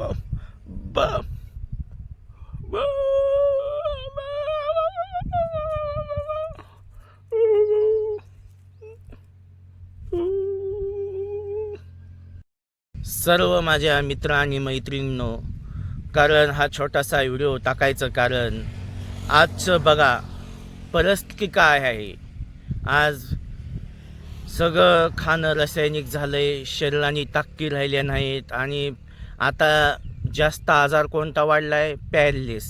bum, bum, bum. सर्व माझ्या मित्र आणि मैत्रिणींनो कारण हा छोटासा व्हिडिओ टाकायचं कारण आजचं बघा परिस्थिती काय आहे आज सगळं खाणं रासायनिक झालं आहे शरीराने ताकदी राहिल्या नाहीत आणि आता जास्त आजार कोणता वाढला आहे पॅरलिस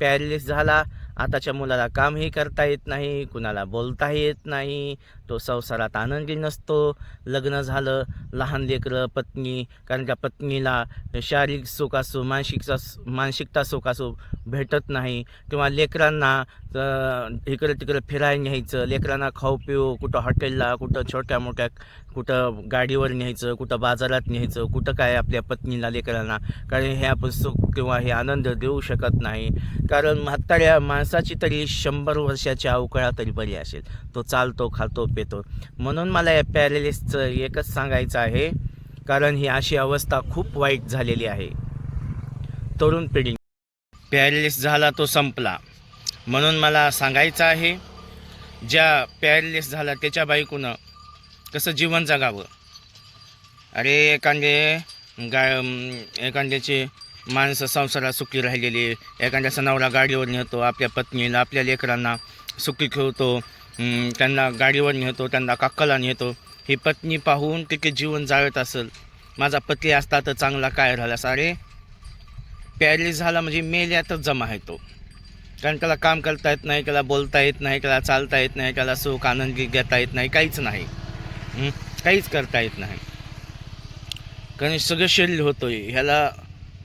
पॅरलिस झाला आताच्या मुलाला कामही करता येत नाही कुणाला बोलताही येत नाही तो संसारात आनंदी नसतो. लग्न झालं लहान लेकरं पत्नी कारण त्या पत्नीला शारीरिक सुख असो मानसिकता मानसिकता सुख असो भेटत नाही. किंवा लेकरांना इकडं तिकडं फिरायला न्यायचं. लेकरांना खाऊ पिऊ कुठं हॉटेलला कुठं छोट्या मोठ्या कुठं गाडीवर न्यायचं कुठं बाजारात न्यायचं कुठं काय आपल्या पत्नीला लेकरांना. कारण हे आपण सुख किंवा हे आनंद देऊ शकत नाही. कारण म्हाताऱ्या माणसाची तरी शंभर वर्षाच्या अवकाळा तरी बरी असेल. तो चालतो खातो येतो. म्हणून मला या पॅरेलिसचं एकच सांगायचं आहे कारण ही अशी अवस्था खूप वाईट झालेली आहे. तरुण पिढी. पॅरेलिस झाला तो संपला. म्हणून मला सांगायचं आहे ज्या पॅरेलिस झाला त्याच्या बायकोनं कसं जीवन जगावं? अरे एखादे गा एखाद्याचे माणसं संसारात सुखी राहिलेली एखाद्या सणावला गाडीवर नेतो आपल्या पत्नीला आपल्या लेकरांना सुखी ठेवतो त्यांना गाडीवर नेतो त्यांना काकाला नेतो. ही पत्नी पाहून तिथे जीवन जाळत असेल. माझा पती असता तर चांगला काय राहिला? सारे पॅरिस झाला म्हणजे मेल्यातच जमा आहे तो. कारण त्याला काम करता येत नाही त्याला बोलता येत नाही त्याला चालता येत नाही त्याला सुख आनंदी घेता येत नाही काहीच नाही. काहीच करता येत नाही. कारण सगळं शरीर होतोय. ह्याला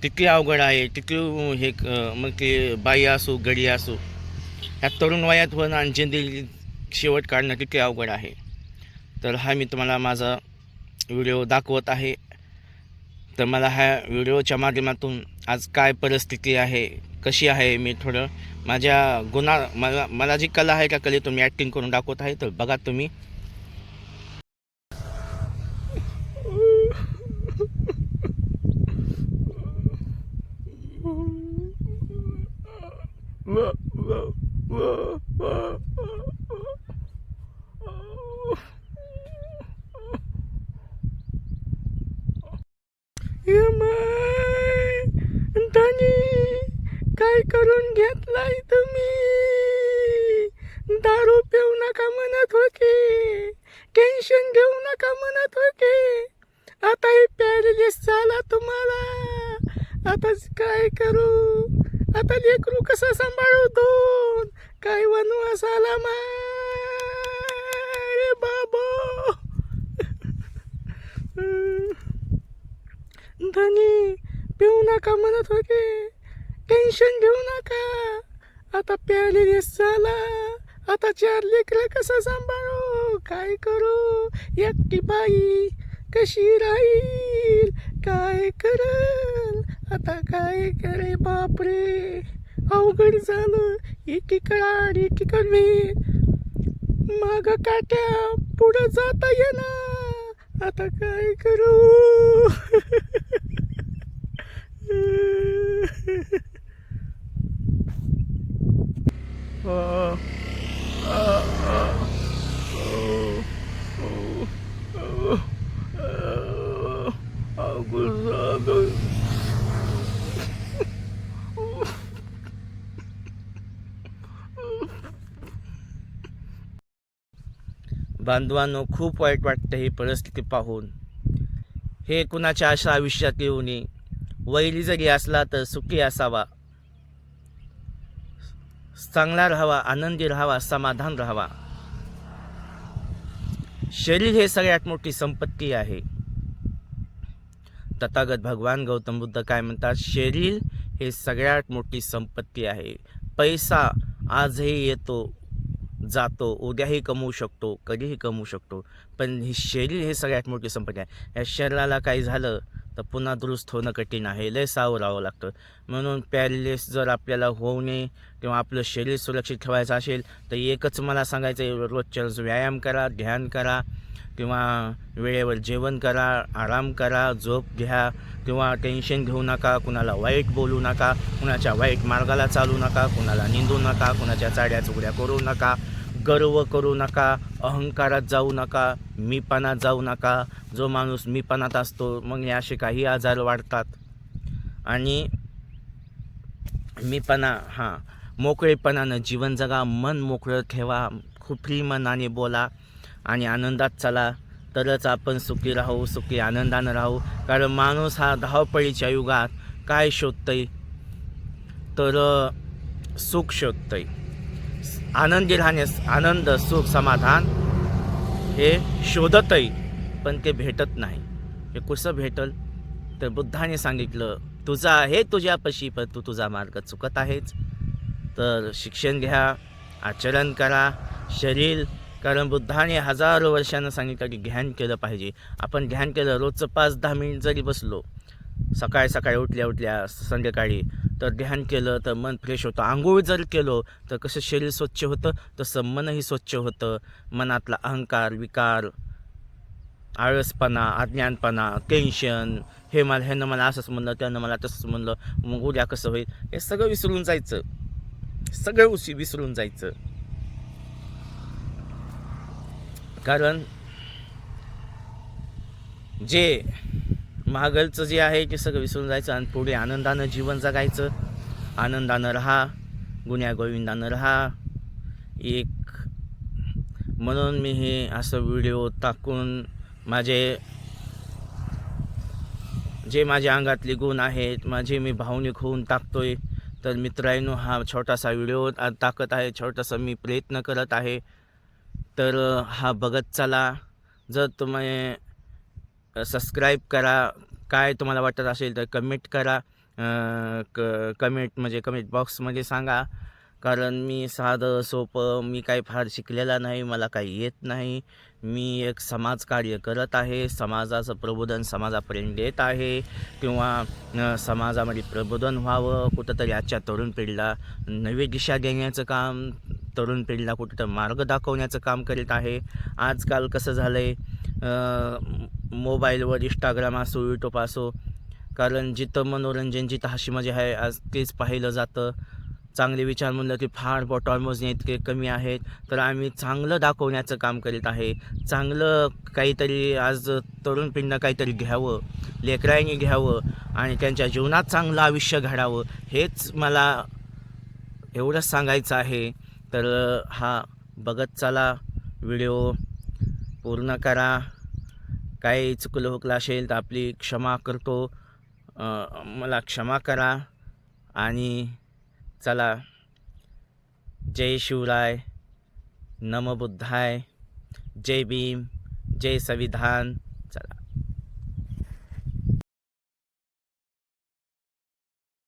किती अवघड आहे किती हे क- मग ते बाई असो गडी असो ह्या तरुण वयात होणं आणि जिंदगी शेवट काढणं किती अवघड आहे. तर हा मी तुम्हाला माझा व्हिडिओ दाखवत आहे. तर मला ह्या व्हिडिओच्या माध्यमातून आज काय परिस्थिती आहे कशी आहे मी थोडं माझ्या गुन्हा मला मला जी कला आहे त्या कलेतून मी ॲक्टिंग करून दाखवत आहे. तर बघा तुम्ही. काय करून घेतलाय तुम्ही? दारू पिऊ नका म्हणत होते. टेन्शन घेऊ नका म्हणत होते. आता हे पॅरेलिस झाला तुम्हाला. आता काय करू? आता लेकरू कसं सांभाळू दोन काय वनवास आला रे धनी पिऊ नका म्हणत होते. टेन्शन घेऊ नका. आता प्यालेली झाला आता चार लेकरं कसं सांभाळू? काय करू? एकटी बाई कशी राहील? काय करल? आता काय करे बापरे? अवघड झालं. एकीकडे आड एकीकडे माग काट्या पुढं जाता येणार आता काय करू? बांधवांनो खूप वाईट वाटतं ही परिस्थिती पाहून. हे कुणाच्या अशा आयुष्यात येऊ नये? वैरी जरी असला तर सुखी असावा. चांगला राहावा आनंदी राहावा समाधान राहावा. शरीर हे सगळ्यात मोठी संपत्ती आहे. तथागत भगवान गौतम बुद्ध काय म्हणतात? शरीर हे सगळ्यात मोठी संपत्ती आहे. पैसा आजही येतो जातो उद्याही कमवू शकतो कधीही कमवू शकतो. पण हे शरीर हे सगळ्यात मोठी संपत्ती आहे. या शरीराला काही झालं तर पुन्हा दुरुस्त होणं कठीण आहे. लय सावं राहावं लागतं. म्हणून पॅरलेस जर आपल्याला होऊ नये किंवा आपलं शरीर सुरक्षित ठेवायचं असेल तर एकच मला सांगायचं आहे रोजच्या रोज व्यायाम करा ध्यान करा किंवा वेळेवर जेवण करा आराम करा झोप घ्या किंवा टेन्शन घेऊ नका कुणाला वाईट बोलू नका कुणाच्या वाईट मार्गाला चालू नका कुणाला निंदू नका कुणाच्या चाड्या चुगड्या करू नका. गर्व करू नका अहंकारात जाऊ नका मीपणात जाऊ नका. जो माणूस मीपणात असतो मग हे असे काही आजार वाढतात. आणि मीपणा हां मोकळेपणानं जीवन जगा मन मोकळं ठेवा खूप फ्री मनाने बोला आणि आनंदात चला. तरच आपण सुखी राहू सुखी आनंदानं राहू. कारण माणूस हा धावपळीच्या युगात काय शोधतंय? तर सुख शोधतंय. आनंदी राहण्यास आनंद सुख समाधान हे शोधतही पण ते भेटत नाही. हे कसं भेटल? तर बुद्धाने सांगितलं तुझा आहे तुझ्यापाशी पण तू तुझा मार्ग चुकत आहेच तर शिक्षण घ्या आचरण करा शरीर. कारण बुद्धाने हजारो वर्षानं सांगितलं की ध्यान केलं पाहिजे. आपण ध्यान केलं रोजचं पाच दहा मिनिट जरी बसलो सकाळी सकाळी उठल्या उठल्या संध्याकाळी तर ध्यान केलं तर मन फ्रेश होतं. आंघोळ जर केलो तर कसं शरीर स्वच्छ होतं तसं मनही स्वच्छ होतं. मनातला अहंकार विकार आळसपणा अज्ञानपणा टेन्शन हे मला ह्यानं मला असंच म्हणलं त्यानं मला तसंच म्हणलं. मग उद्या कसं होईल? हे सगळं विसरून जायचं. सगळं उशी विसरून जायचं. कारण जे महागलचं जे आहे ते सगळं विसरून जायचं आणि पुढे आनंदानं जीवन जगायचं. आनंदानं राहा गुन्ह्या गोविंदानं राहा. एक म्हणून मी हे असं व्हिडिओ टाकून माझे जे माझ्या अंगातले गुण आहेत माझे मी भावनिक होऊन टाकतोय. तर मित्रांनो हा छोटासा व्हिडिओ टाकत आहे. छोटासा मी प्रयत्न करत आहे. तर हा बघत चला. जर तुम्ही सबस्क्राईब करा. काय तुम्हाला वाटत असेल तर कमेंट करा. क कमेंट म्हणजे कमेंट बॉक्समध्ये सांगा. कारण मी साधं सोपं मी काही फार शिकलेला नाही मला काही येत नाही. मी एक समाजकार्य करत आहे. समाजाचं प्रबोधन समाजापर्यंत देत आहे. किंवा समाजामध्ये प्रबोधन व्हावं. कुठंतरी आजच्या तरुण पिढीला नवी दिशा देण्याचं काम तरुण पिढीला कुठं मार्ग दाखवण्याचं काम करीत आहे. आजकाल कसं झालं आहे मोबाईलवर इंस्टाग्राम असो यूट्यूब असो. कारण जिथं मनोरंजन जिथं हशी मजा आहे आज तेच पाहिलं जातं. चांगले विचार म्हणलं की फार बॉटॉल मोजणे इतके कमी आहेत. तर आम्ही चांगलं दाखवण्याचं काम करीत आहे. चांगलं काहीतरी आज तरुण पिढीनं काहीतरी घ्यावं लेकरांनी घ्यावं आणि त्यांच्या जीवनात चांगलं आयुष्य घडावं हेच मला एवढंच सांगायचं आहे. तर हा बघत चला. व्हिडिओ पूर्ण करा. काही चुकलं हुकलं असेल तर आपली क्षमा करतो. मला क्षमा करा आणि चला. जय शिवराय. नमबुद्धाय जय भीम. जय संविधान. चला.